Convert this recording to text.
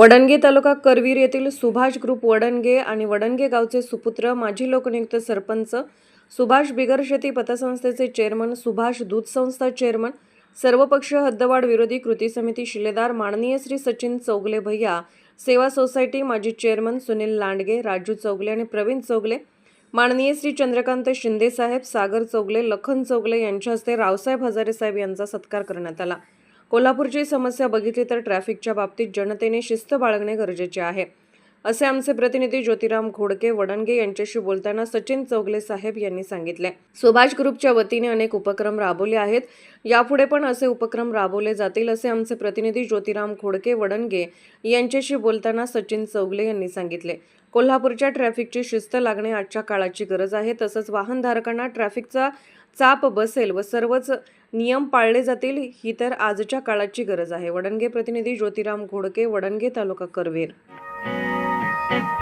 वडणगे तालुका करवीर येथील सुभाष ग्रुप वडणगे आणि वडणगे गावचे सुपुत्र माजी लोकनियुक्त सरपंच सुभाष बिगर शेती पतसंस्थेचे चेअरमन सुभाष दूध संस्था चेअरमन सर्वपक्षीय हद्दवाढ विरोधी कृती समिती शिलेदार माननीय श्री सचिन चौगले भैया सेवा सोसायटी माजी चेअरमन सुनील लांडगे राजू चौगले आणि प्रवीण चौगले माननीय श्री चंद्रकांत शिंदेसाहेब सागर चौगले लखन चौगले यांच्या हस्ते रावसाहेब हजारे साहेब यांचा सत्कार करण्यात आला. कोल्हापूरची समस्या बघितली तर ट्रॅफिकच्या बाबतीत जनतेने शिस्त बाळगणे गरजेचे आहे. असे आमचे प्रतिनिधी ज्योतिराम घोडके वडणगे यांच्याशी बोलताना सचिन चौगले साहेब यांनी सांगितले. सुभाष ग्रुपच्या वतीने अनेक उपक्रम राबवले आहेत. यापुढे पण असे उपक्रम राबवले जातील असे आमचे प्रतिनिधी ज्योतिराम घोडके वडणगे यांच्याशी बोलताना सचिन चौगले यांनी सांगितले. कोल्हापूरच्या ट्रॅफिकची शिस्त लागणे आजच्या काळाची गरज आहे. तसंच वाहनधारकांना ट्रॅफिकचा चाप बसेल व सर्वच नियम पाळले जातील ही तर आजच्या काळाची गरज आहे. वडणगे प्रतिनिधी ज्योतिराम घोडके वडणगे तालुका करवीर Thank you.